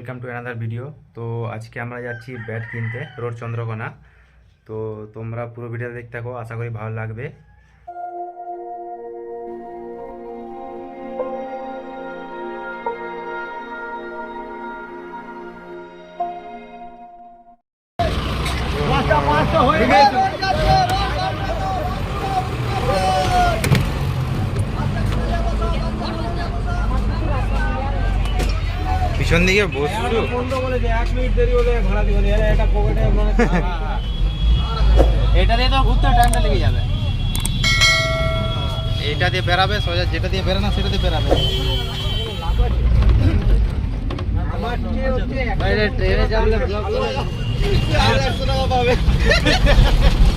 Welcome to another video তো আজকে আমরা যাচ্ছি ব্যাট কিনতে রোড চন্দ্রকোনা। তো তোমরা পুরো ভিডিও দেখতে থাকো আশা করি ভালো লাগবে। পিছন দিকে বসছো এটা দিয়ে তো ঘুরতে টাইমটা লেগে যাবে। এটা দিয়ে বেরাবে সোজা যেটা দিয়ে বেরানো সেটা দিয়ে বেরাবে। বাইরে ট্রেনে চাপলে ব্লক করে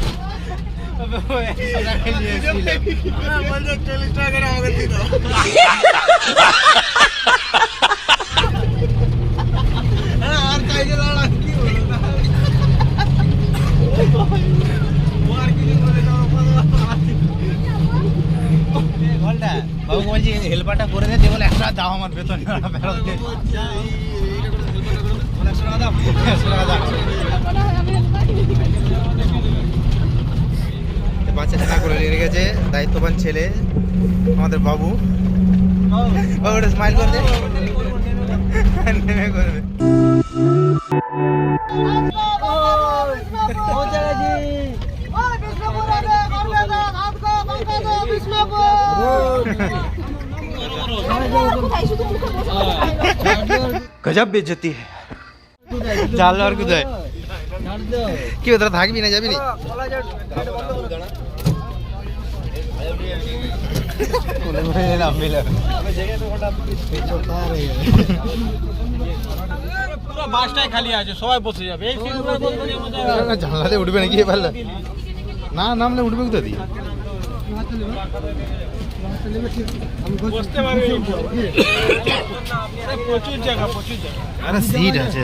বলছি হেল্পারটা করে দে বলে একশো দাও আমার বেতন ফেরত দে একশো টাকা দাও একশো টাকা দাও বাচ্চা টাকা করে নিয়ে গেছে দায়িত্ববান ছেলে আমাদের বাবু। বাবু ওটা স্মাইল করে দে নেমে করবে। গজব বেজতি জাল আর কোথায়? কি তোরা থাকবি না যাবি না? পুরো বাসটাই খালি আছে সবাই বসে যাবে। এই সিটগুলো বলতে যে মজা জানলাতে উঠবে নাকি না নামলে উঠবে কোথা দিয়ে? আরে সিট আছে।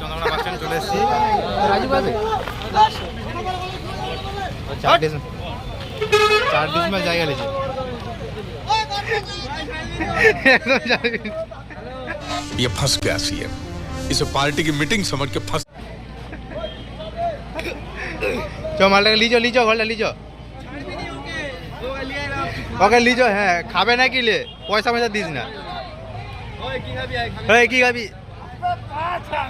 চন্দ্রকোনা বাস স্ট্যান্ড চলে এসেছি। চার ডিস চার ডিস में জায়গা লেছে একদম জায়গা ये फंस गया सीएम इसे पार्टी की मीटिंग समझ के फंस চ মালটাকে লিজো লিজো ঘরটা লিজো ওকে লিজো হ্যাঁ খাবে না কি লে পয়সা পয়সা দিস না এই কি খাবি হ্যাঁ।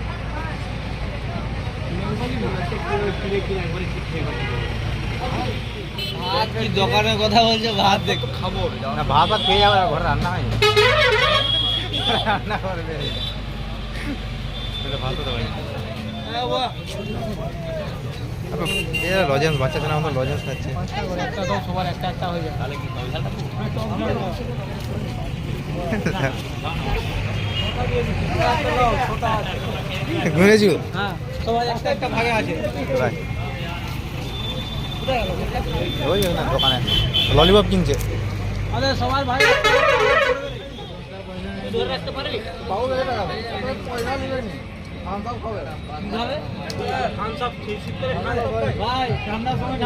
কি দোকানের কথা বলছে? ভাত দেখ। খাব না ভাত ভাত খেয়ে যাবে ঘরে রান্না হয়। রান্না করবে। ভাত তো দেবে লজেন্স বাচ্চা ছেলে আমাদের লজেন্স খাচ্ছে। একটা দাও সবার একটা একটা হয়ে যাবে তাহলে কি ঘুরেছু? হ্যাঁ। সবার একটা একটা ভাগে আছে। ওই না দোকানে। ললিপপ কিনছে। আরে সবার ভাই ধরে রাখতে পারবি ভাই। ঠান্ডার সময়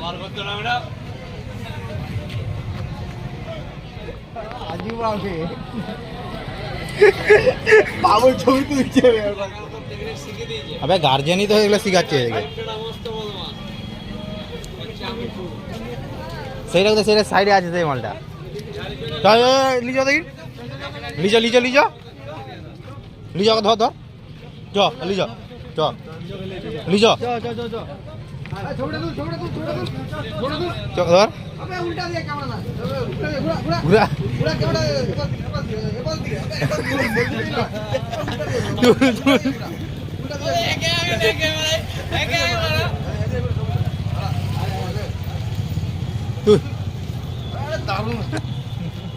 খাবি না আবে গার্জেনই তো এগুলো শিখাচ্ছে সেইটা কোথায় সেইটা সাইডে আছে সেই মালটা লিজো দেখি। লিজো লিজো লিজো লিজো ধর ধর। চ লিজো চ লিজো চল ধর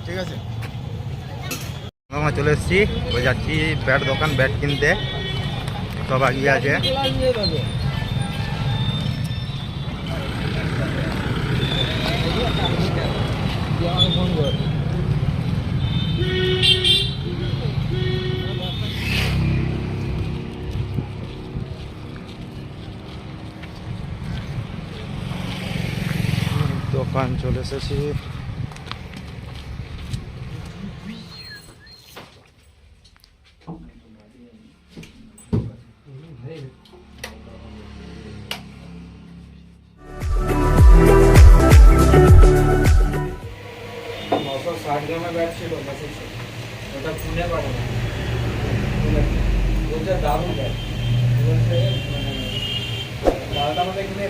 ঠিক আছে আমরা চলে এসেছি ওই যাচ্ছি ব্যাট দোকান ব্যাট কিনতে। সব আগিয়ে আছে। দোকান চলে এসেছি নশো ষাট গ্রামের ব্যাট ছিল মেসেজে ওটা পুনে পাঠানো ওটা দারুণ ব্যাট বলছে মানে দাদাটা আমাদের এখানে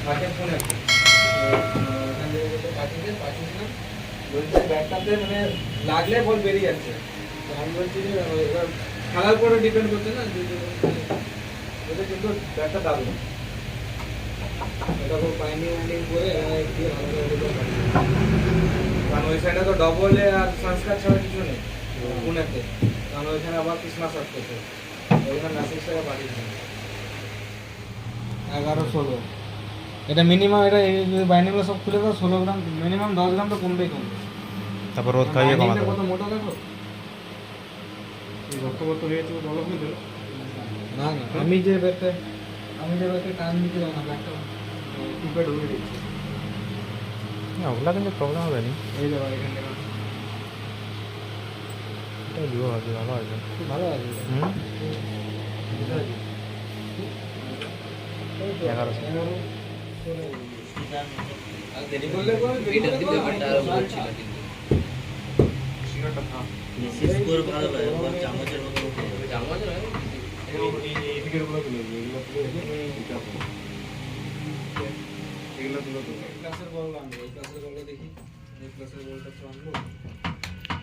থাকে পুনে ওখান থেকে মানে লাগলে বল বেরিয়ে আমি বলছি এবার খেলার ডিপেন্ড করছে না কিন্তু ব্যাটটা দারুণ। এটা উইন্ডিং করে। কারণ ওই সাইডে তো ডবলে আর সংস্কার ছাড়া কিছু নেই, পুনেতে। কারণ ওইখানে আবার ক্রিসমাস আসতেছে। ওইখানে মেসেজ টাকা পাঠিয়েছেন এগারো ষোলো। এটা মিনিমাম এটা এই বাইন্ডিংগুলো সব খুলে দাও ষোলো গ্রাম মিনিমাম দশ গ্রাম তো কমবেই কমবে। তারপর রোদ খাইয়ে কমাতে কত মোটা দেখো? রক্তবর্ত হয়েছে বলো না না আমি যে ব্যাগটা আমি যে ব্যাগটা টান দিতে না ব্যাগটা টিপে ঢুকে দিচ্ছি না ওগুলা কিন্তু প্রবলেম হবে না। এই দেখো এখান থেকে। এটা দিব ভাবছি ভালো আছে। ভালো আছে। হুম? এগারোশো। এগুলো তুলে তুলে ক্লাসের বল আনব এই ক্লাসের বলটা দেখি এই ক্লাসের বলটা তো আনব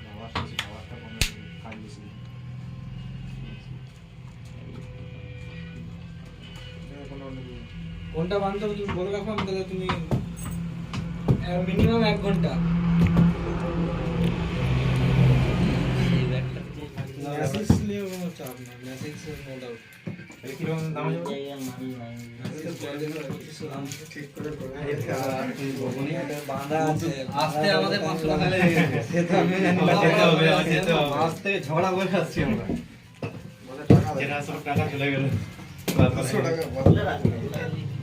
আওয়াজ বেশি, আওয়াজটা কমে কাজ বেশি। কোনটা বানতে হবে তুমি বলে রাখো আমি তাহলে তুমি মিনিমাম এক ঘণ্টা। মেসেজ নিয়ে কোনো চাপ না মেসেজ নো ডাউট ঝগড়া করে আসছি আমরা। টাকা চলে গেল। টাকা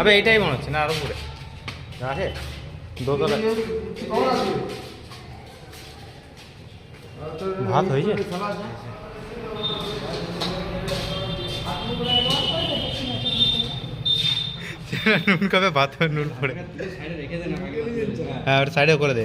আবে, এইটাই মনে হচ্ছে, না, আরও পুরে আছে? দোতলা ভাত হয়েছে? নুন কবে ভাত নুন পড়ে। হ্যাঁ ওটা সাইডে করে দে।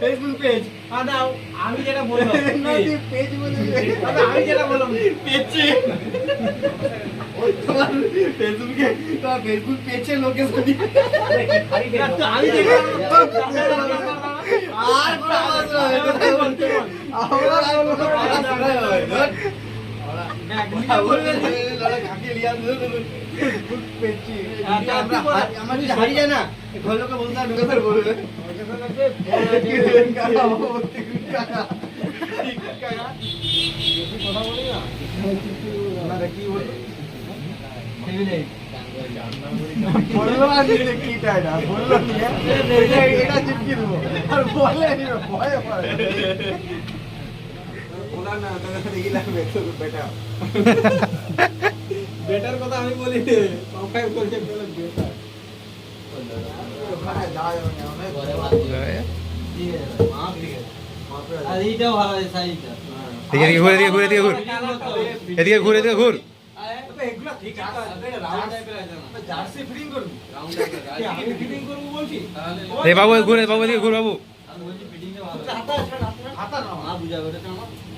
ফেসবুক পেজ আদা আমি যেটা বললাম পেজ বলে আদা আমি যেটা বললাম পেজে তোমার ফেসবুকে তোমার ফেসবুক পেজে লোকেশন আমি আর কোনো আওয়াজ না হবে, কোথায় বলতে বল। আমরা বলল এটা, বলল কি, এটা- এটা দেবো। আর বলে নি, ভয়ে পড়ে। ওনার না, তোকে দেখি লাগবে, তোকে বেটা। বেটার কথা আমি বলি এদিকে ঘুরে এদিকে ঘুরে এদিকে বাবু ঘুরে বাবু এদিকে ঘুর বাবু। হাতা না না বুঝাবে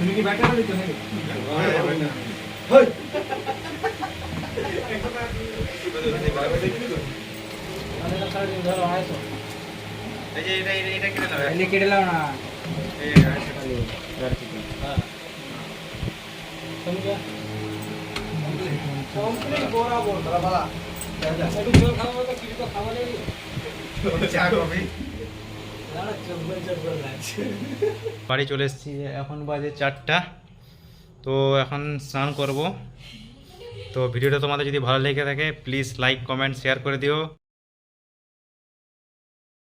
তুমি কি ব্যাটার দিতে নাকি হই কেটে লাও না জল খাওয়া খাওয়া বাড়ি চলে এসেছি, এখন বাজে চারটা। তো এখন স্নান করব। তো ভিডিওটা তোমাদের যদি ভালো লেগে থাকে প্লিজ লাইক কমেন্ট শেয়ার করে দিও।